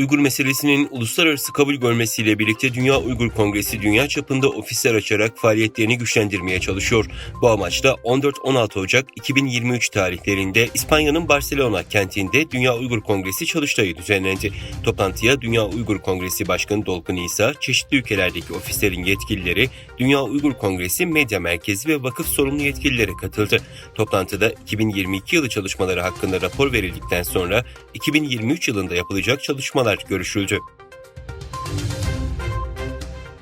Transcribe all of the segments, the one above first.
Uygur meselesinin uluslararası kabul görmesiyle birlikte Dünya Uygur Kongresi dünya çapında ofisler açarak faaliyetlerini güçlendirmeye çalışıyor. Bu amaçla 14-16 Ocak 2023 tarihlerinde İspanya'nın Barcelona kentinde Dünya Uygur Kongresi çalıştayı düzenlendi. Toplantıya Dünya Uygur Kongresi Başkanı Dolkun İsa, çeşitli ülkelerdeki ofislerin yetkilileri, Dünya Uygur Kongresi Medya Merkezi ve vakıf sorumlu yetkilileri katıldı. Toplantıda 2022 yılı çalışmaları hakkında rapor verildikten sonra 2023 yılında yapılacak çalışmalar görüşüldü.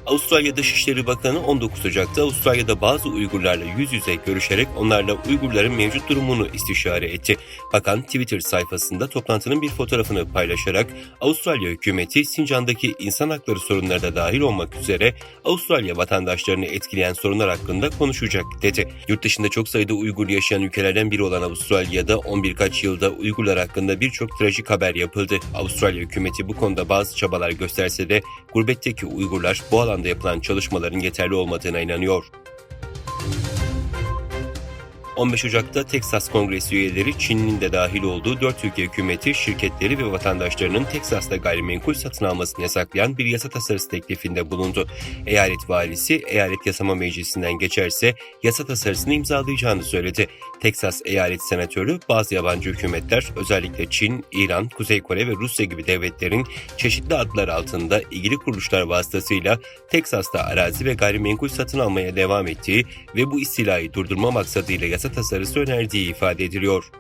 Avustralya Dışişleri Bakanı 19 Ocak'ta Avustralya'da bazı Uygurlarla yüz yüze görüşerek onlarla Uygurların mevcut durumunu istişare etti. Bakan Twitter sayfasında toplantının bir fotoğrafını paylaşarak Avustralya hükümeti Sincan'daki insan hakları sorunları da dahil olmak üzere Avustralya vatandaşlarını etkileyen sorunlar hakkında konuşacak dedi. Yurt dışında çok sayıda Uygur yaşayan ülkelerden biri olan Avustralya'da 11 kaç yılda Uygurlar hakkında birçok trajik haber yapıldı. Avustralya hükümeti bu konuda bazı çabalar gösterse de gurbetteki Uygurlar bu alanda yapılan çalışmaların yeterli olmadığına inanıyor. 15 Ocak'ta Teksas Kongresi üyeleri Çin'in de dahil olduğu 4 ülke hükümeti, şirketleri ve vatandaşlarının Teksas'ta gayrimenkul satın almasını yasaklayan bir yasa tasarısı teklifinde bulundu. Eyalet valisi eyalet yasama meclisinden geçerse yasa tasarısını imzalayacağını söyledi. Teksas eyalet senatörü bazı yabancı hükümetler özellikle Çin, İran, Kuzey Kore ve Rusya gibi devletlerin çeşitli adlar altında ilgili kuruluşlar vasıtasıyla Teksas'ta arazi ve gayrimenkul satın almaya devam ettiği ve bu istilayı durdurma maksadıyla yasa tasarısı önerdiği ifade ediliyor.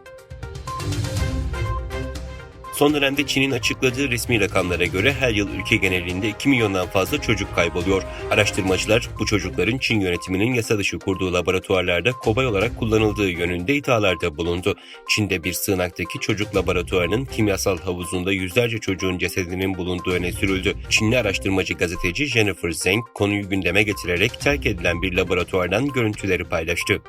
Son dönemde Çin'in açıkladığı resmi rakamlara göre her yıl ülke genelinde 2 milyondan fazla çocuk kayboluyor. Araştırmacılar bu çocukların Çin yönetiminin yasa dışı kurduğu laboratuvarlarda kobay olarak kullanıldığı yönünde iddialarda bulundu. Çin'de bir sığınaktaki çocuk laboratuvarının kimyasal havuzunda yüzlerce çocuğun cesedinin bulunduğu öne sürüldü. Çinli araştırmacı gazeteci Jennifer Zheng konuyu gündeme getirerek terk edilen bir laboratuvardan görüntüleri paylaştı.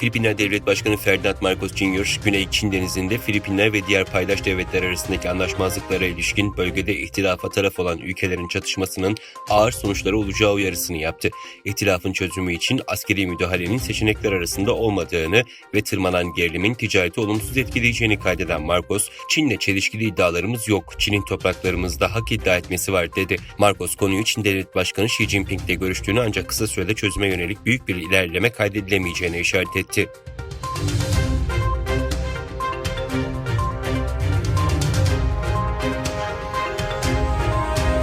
Filipinler Devlet Başkanı Ferdinand Marcos Jr., Güney Çin Denizi'nde Filipinler ve diğer paydaş devletler arasındaki anlaşmazlıklara ilişkin bölgede ihtilafa taraf olan ülkelerin çatışmasının ağır sonuçları olacağı uyarısını yaptı. İhtilafın çözümü için askeri müdahalenin seçenekler arasında olmadığını ve tırmanan gerilimin ticareti olumsuz etkileyeceğini kaydeden Marcos, Çin'le çelişkili iddialarımız yok, Çin'in topraklarımızda hak iddia etmesi var dedi. Marcos konuyu Çin Devlet Başkanı Xi Jinping'le görüştüğünü ancak kısa sürede çözüme yönelik büyük bir ilerleme kaydedilemeyeceğine işaret etti. Китти.